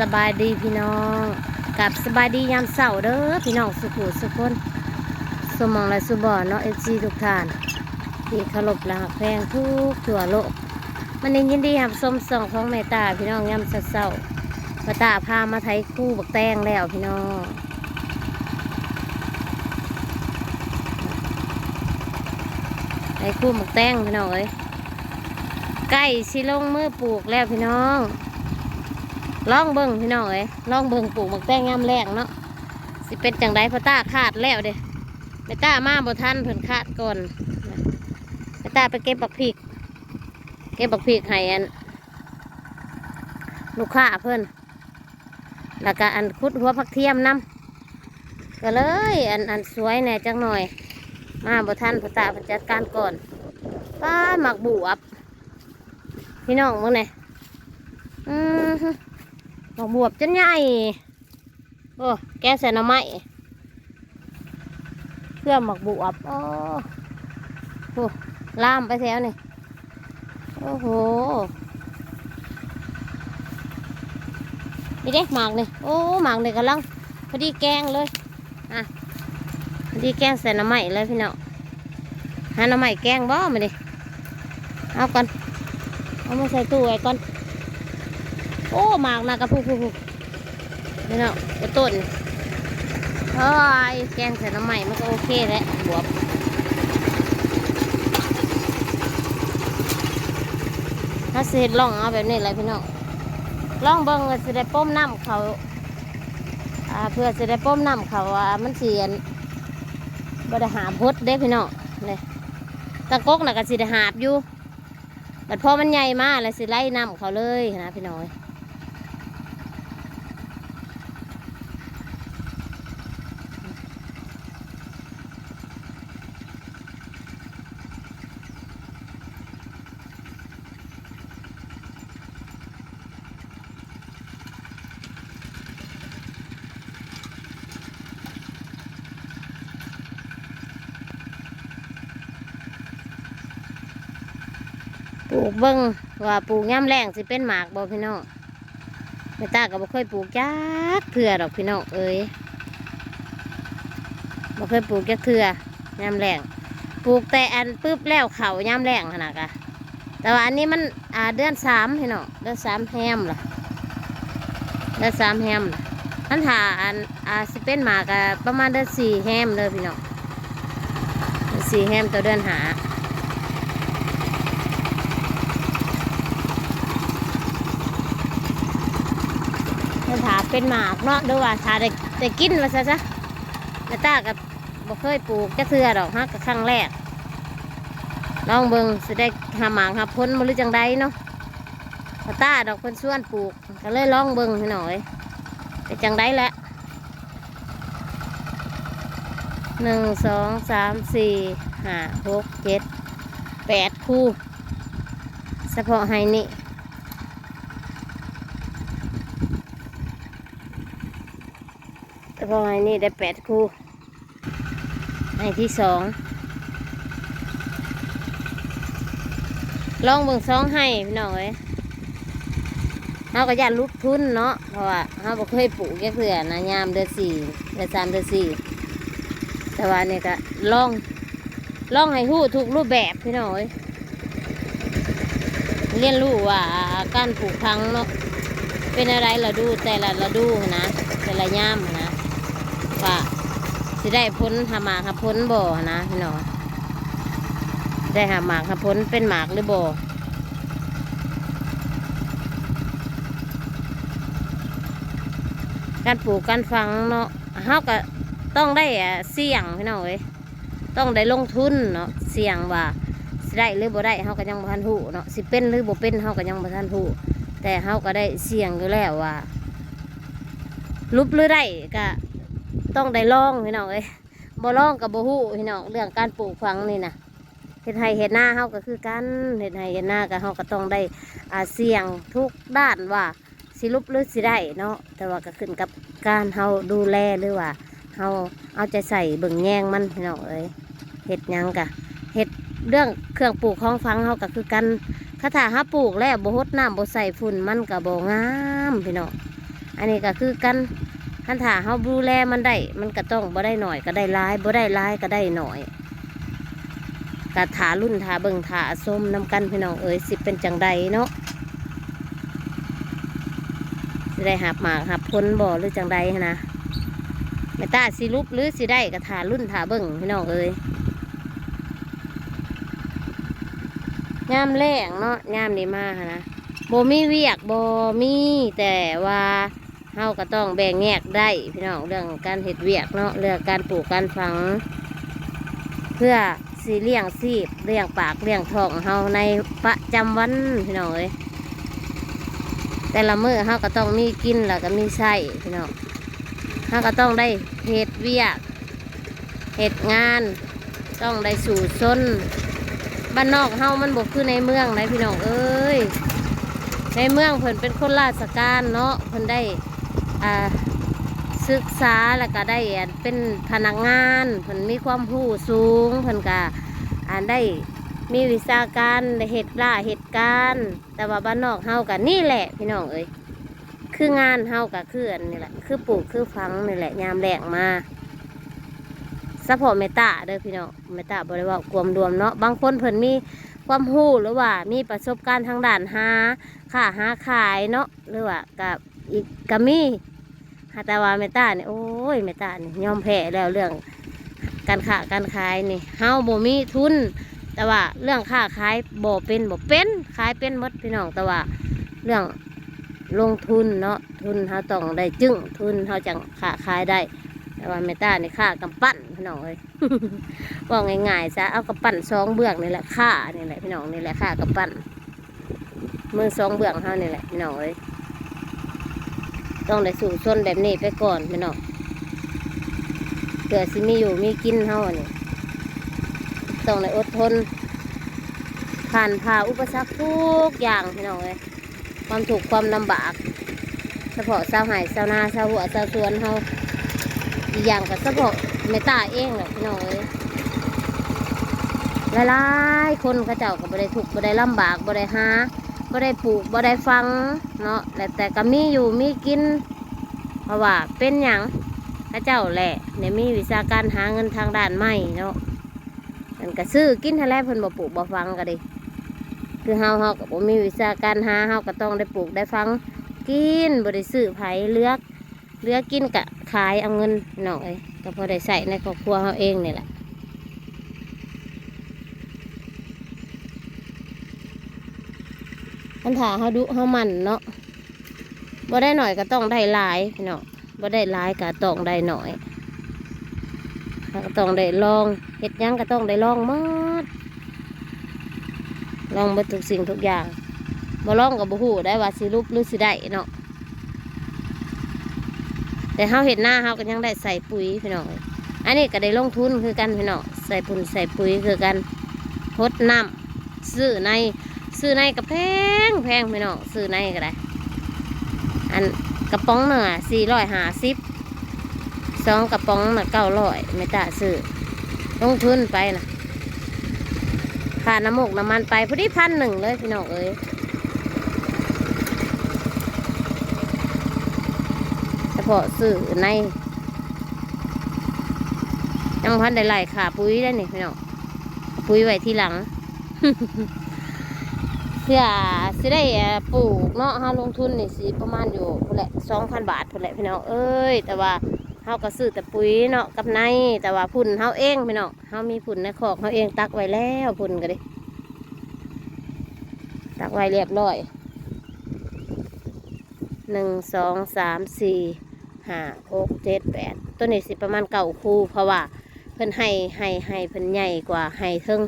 สบายดีพี่น้องกับสบายดียามเสาร์เด้อพี่น้องสุขุสุขคนสมองและสุบอนเนาะเอฟซีทุกท่านที่เคารพและหักแพงทุกทั่วโลกมันนี้ยินดีหับสมส่องของแม่ตาพี่น้องยามเสาร์ม่ตาพามาไทยคู่บักแตงแล้วพี่น้องไทยคู่บักแตงพี่น้องเอ้ยใกล้สิลงมือปลูกแล้วพี่น้อง ลองเบิ่งพี่น้องเอ้ยลองเบิ่งปลูกหมักแตงยามแรงเนาะสิเป็นจังไดพอตาขาดแล้วเด้ไปตามาบ่ทันเพิ่นขาดก่อนไปตาไปเก็บบักพริก เก็บบักพริกให้อันลูกค้าเพิ่นแล้วก็อันคุดหัวผักเทียมนํก็เลย อันอันสวยแน่จังหน่อย มาบ่ทันพอตาเพิ่นจัดการก่อนป้าหมักบวบพี่น้องเบิ่งแหน่อือ ดอกบวบจนใหญ่โอ้แกใส่น่อไม้เพื่อหมักบวบโอ้โหล่ามไปแถวนี่โอ้โหนี่เด้หมากนี่โอ้หมากนี่กำลังพอดีแกงเลยอะพอดีแกงใส่น่อไม้เลยพี่น้องหาหน่อไม้แกงบ่มาดิเอาก่อนเอามาใส่ตู้ไว้ก่อน โอ้หมากนากระพุกพุกพุกนี่เนาะกระต้นเฮ้ยแกงใส่น้ำใหม่มันก็โอเคแหล้วบวบถ้าเสร็จลองเอาแบบนี้เลยพี่น้องลองเบิ้งว่าสิได้ป้มน้ำเขาเพื่อสิได้ป้มน้ำเขาว่ามันเสียนบไดหาพดเด้พี่น้องเลยตะกกน่ะก็สิได้หาบอยู่แต่พอมันใหญ่มากแล้วสิไล่น้ำเขาเลยนะพี่น้อย ลูกเบิ้งว่าปลูกย่ำแรงสิเป็นหมากบ่พี่น้องไม่ตาก็บ่เคยปลูกจักเถื่อดอกพี่น้องเอ้ยบ่เคยปลูกจักเถื่อย่ำแรงปลูกแต่อันปึ๊บแล้วเขาย่ำแรงขนาดกะแต่ว่าอันนี้มันอ่าเดือนสามพี่น้องเดือนสามแฮมล่ะเดือนสามแฮมล่ะอันถ่าอันอ่าสิเป็นหมากะประมาณเดือนสี่แฮมเลยพี่น้องสี่แฮมต่อเดือนหา ถ้าถาเป็นหมากเนาะดูว่าถาได้ได้กินว่าซะซะแต่ตากับบ่เคยปลูกจะเทือดอกฮะกับครั้งแรกลองเบิงสิได้หาหมากหาพ้นมาหรือจังใดเนาะแต่ตาดอกเพิ่นส่วนปลูกก็เลยลองเบิงหน่อยเป็นจังใดแหละหนึ่งสองสามสี่ห้าหกเจ็ดแปดคู่เฉพาะไฮนี่ แต่พอให้นี่ได้แปดคู่ให้ที่สองลองเบิ่งสองให้พี่น้องเอ้ยเฮาก็อยากลุกทุนเนาะเพราะว่าเฮาบ่เคยปลูกแค่เพื่อนะยามเดือนสี่เดือนสามเดือนสี่แต่ว่านี่ก็ลองลองให้ฮู้ทุกรูปแบบพี่น้องเอ้ยเรียนรู้ว่าการปลูกพังเนาะเป็นอะไรเราดูแต่ละเราดูนะแต่ละย่ามนะ ว่าสิได้พ้นหาหมากหาพ้นบ่นะพี่น้องได้หาหมากหาพ้นเป็นหมากหรือบ่การปลูกการฟังเนาะเฮาก็ต้องได้เสี่ยงพี่น้องเอ้ยต้องได้ลงทุนเนาะเสี่ยงว่าสิได้หรือบ่ได้เฮาก็ยังบ่ทันฮู้เนาะสิเป็นหรือบ่เป็นเฮาก็ยังบ่ทันฮู้แต่เฮาก็ได้เสี่ยงอยู่แล้วว่าลุบหรือได้ก็ ต้องได้ลองพี่น้องเอ้ยบ่ลองกับบ่ฮู้พี่น้องเรื่องการปลูกฝังนี่นะเฮ็ดไร่เฮ็ดหน้าเฮาก็คือกันเฮ็ดไร่เฮ็ดหน้าก็เฮาก็ต้องได้อาเสี่ยงทุกด้านว่าสิลุบหรือสิได้เนาะแต่ว่าก็ขึ้นกับการเฮาดูแลหรือว่าเฮาเอาใจใส่เบิ่งแยงมันพี่น้องเอ้ยเฮ็ดยังกะเฮ็ดเรื่องเครื่องปลูกของฟังเฮาก็คือกันคาถาฮับปลูกแล้วบ่ฮดน้ำบ่ใส่ฝุ่นมันก็บ่งามพี่น้องอันนี้ก็คือกัน คันถาเฮาดูแลมันได้ มันก็ต้องบ่ได้หน่อยก็ได้หลายบ่ได้หลายก็ได้หน่อยกะถารุ่นถาเบิงถาส้มน้ำกันพี่น้องเอ้ยสิเป็นจังใดเนาะสิได้หับหมากหับผลบ่หรือจังใดนะไม่ตาสิลุบหรือสิได้กะถารุ่นถาเบิงพี่น้องเอ้ยยามแรงเนาะยามนี้มาหั้นนะบ่มีเวียกบ่มีแต่ว่า เฮาก็ต้องแบ่งแยกได้พี่น้องเรื่องการเห็ดเวียกเนาะเรื่องการปลูกการฝัง เพื่อสีเลี้ยงซีบเลี้ยงปากเลี้ยงท้องเฮาในประจำวันพี่น้องเอ้ยแต่ละมื้อเฮาก็ต้องมีกินแล้วก็มีใช้พี่น้องเฮาก็ต้องได้เห็ดเวียกเห็ดงาน ต้องได้สู่ซนบ้านนอกเฮามันบ่คือในเมืองนะพี่น้องเอ้ยในเมืองเพิ่นเป็นคนราชการเนาะเพิ่นได้ ศึกษาแล้วก็ได้เป็นพนักงานเพิ่นมีความรู้สูงเพิ่นก็ได้มีวิชาการได้เหตุล่าเหตุการณ์แต่ว่าบ้านนอกเฮากันนี่แหละ พี่น้องเอ้ยคืองานเฮากับคืออันนี่แหละคือปลูกคือฟังนี่แหละยามแรงมาสะพอเมตตาเด้อพี่น้องเมตตาบริวารกวมรวมเนาะบางคนเพิ่นมีความรู้หรือว่ามีประสบการณ์ทางด้านหาค้าหาขายเนาะหรือว่ากับอีกกมี แต่ว่าเมตาเนี่ยโอ้ยเมตาเนี่ยยอมแพ้แล้วเรื่องการค้าการขายนี่เฮาบ่มีทุน แต่ว่าเรื่องค้าขายบ่เป็นบ่เป็นขายเป็นหมดพี่น้องแต่ว่าเรื่องลงทุนเนาะทุนเฮาต้องได้จึงทุนเฮาจังค้าขายได้ แต่ว่าเมตานี่ค่ากำปั้นพี่น้องเอ้ยบอกง่ายๆซะเอากำปั้นสองเบื้องนี่แหละค่านี่แหละพี่น้องนี่แหละค่ากำปั้นมือสองเบื้องเฮานี่แหละพี่น้องเอ้ย ต้องได้สู่ชนแบบนี้ไปก่อนพี่น้องเผื่อสิมีอยู่มีกินเฮานนี้ต้องได้อดทนผ่านผ่าอุปสรรคทุกอย่างพี่น้องเลยความถูกความลำบากเฉพาะชาวไห่ชาวนาชาวหัวชาวสวนเฮาอีกอย่างก็เฉพาะเมตตาเองแหละพี่น้องเลยหลายๆคนเขาเจ้าก็บ่ได้ถูกบ่ได้ลำบากบ่ได้หา บ่ได้ปลูกบ่ได้ฟังเนาะแต่แต่ก็มีอยู่มีกิน เพราะว่าเป็นอย่างพระเจ้าแหละเนี่ยมีวิชาการหาเงินทางด้านไม้เนาะมันก็ซื้อกินทะเลเพิ่นบ่ปลูกบ่ฟังก็ดิคือเฮาเฮาก็บ่มีวิชาการหาเฮาก็ต้องได้ปลูกได้ฟังกินบ่ได้ซื้อไผเลือกเลือกกินกะขายเอาเงินหน่อยก็พอได้ใส่ในครอบครัวเฮาเองนี่แหละ คันถาเฮาดุเฮามันเนาะบ่ได้หน่อยก็ต้องได้หลายพี่น้องบ่ได้หลายก็ต้องได้หน่อยก็ต้องได้ลองเฮ็ดยังก็ต้องได้ลองมดลองเบิดทุกสิ่งทุกอย่างบ่ลองก็บ่ฮู้ได้ว่าสิรูปหรือสิได้เนาะแต่เฮาเฮ็ดหน้าเฮาก็ยังได้ใส่ปุ๋ยพี่น้องอันนี้ก็ได้ลงทุนคือกันพี่น้องใส่ปุ๋ยใส่ปุ๋ยคือกันพดน้ำซื้อใน ซื้อในก็แพงแพงพี่น้องซื้อในก็ได้ อันกระป๋องหนึ่งอะสี่ร้อยห้าสิบสองกระป๋องน่ะเก้าร้อยไม่ตาซื้อลงทุนไปนะค่าน้ำมกน้ำมันไปพอดีพันหนึ่งเลยพี่น้องเอ้ยเฉพาะซื้อในยังพันได้หลายขาปุ๋ยได้นี่พี่น้องปุ๋ยไว้ที่หลัง เพื่อสิได้ปลูกเนาะเฮาลงทุนนี่สิประมาณอยู่พุ่นแหละสองพันบาทพุ่นแหละพี่น้องเอ้ย แต่ว่าเฮาก็ซื้อแต่ปุ๋ยเนาะกับในแต่ว่าพุ่นเฮาเองพี่น้องเฮามีพุ่นในคอกเฮาเองตักไว้แล้วพุ่นก็ดิตักไว้เรียบร้อยหนึ่งสองสามสี่ห้าหกเจ็ดแปดตัวนี้สิประมาณเก่าคู่เพราะว่าเพิ่นให้ให้ให้เพิ่นใหญ่กว่าให้เทิง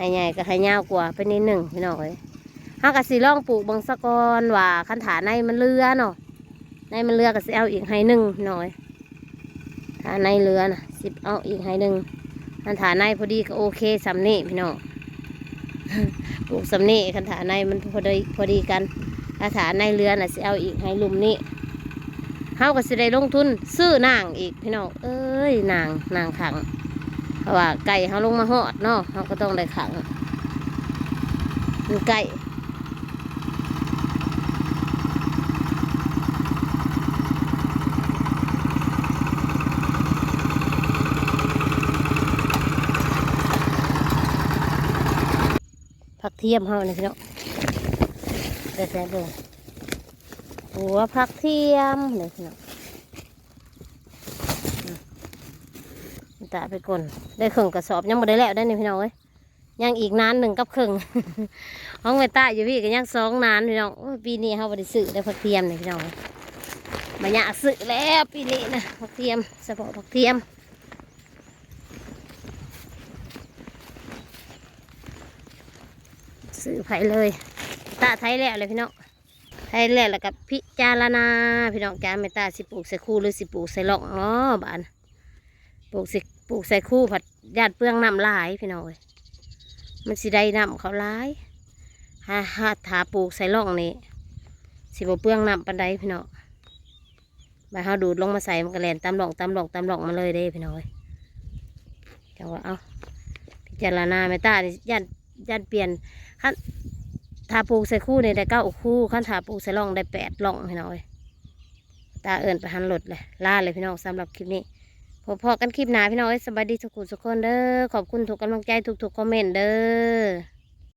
ให้ใหญ่ก็ให้ยาวกว่าไปนิดหนึ่งพี่น้องเอ้ยเฮาก็สิลองปลูกบางสะกอนว่าคันถาในมันเรือเนาะในมันเรือก็สิเอาอีกให้หนึ่งพี่น้องเอ้ยถาในเรือนะสิเอาอีกให้หนึ่งคันถาในพอดีก็โอเคสำนี่พี่น้องปลูกสำนี่คันถาในมันพอดีพอดีกันถ้าถาในเรือน่ะสิเอาอีกให้ลุมนี้เฮาก็สิได้ลงทุนซื้อนางอีกพี่น้องเอ้ยนางนางขัง ราะว่าไก่เขาลงมาหอดเนาะเขาก็ต้องได้ขังมัไก่ผักเทียมเขาเนี่ยพี่นาะแต่แซ่บดูหัวผักเทียมเนี่ยพี่นาะ ตาไปก่อนได้ครึ่งกระสอบยังไม่ได้แล้วได้นี่พี่น้องเอ้ยยังอีกนานหนึ่งกับครึ่งห้องเวตาอยู่พี่ก็ยังสองนานพี่น้องปีนี้เขาบริสุทธิ์ได้ผักเทียมนี่พี่น้องมาอยากซื้อแล้วปีนี้นะผักเทียมเฉพาะผักเทียมซื้อไผ่เลยตาไทยแล้วเลยพี่น้องไทยแล้วแล้วกับพิจารณาพี่น้องจาเมตตาสิปลูกใส่คู่หรือสิปลูกใส่หลอกเนาะบ้านปลูกสิ ปลูกใส่คู่ผัดญาติเปลืองน้ำลายพี่น้องเอ้ยมันสิได้น้ำเขาลายถ้าถ้าถาปลูกใส่หลอกนี่สิบเปลืองน้ำปันใดพี่น้องใบเฮาดูดลงมาใส่มันก็แลนตามหลอกตามหลอกตามหลอกมาเลยเด้พี่น้องเอ้ยจังว่าเอาพิจารณาเมตตานี่ญาติญาติเปลี่ยนขั้นทาปลูกใส่คู่เนี่ยได้เก้าคู่ขั้นทาปลูกใส่ร่องได้แปดร่องพี่น้องเอ้ยตาเอิญไปหันหลดเลยล่าเลยพี่น้องสำหรับคลิปนี้ พบพอกันคลิปหนาพี่น้องสวัสบายดีสุขุสุขคนเด้อขอบคุณทุกกำลังใจทุกๆคอมเมนต์เด้อ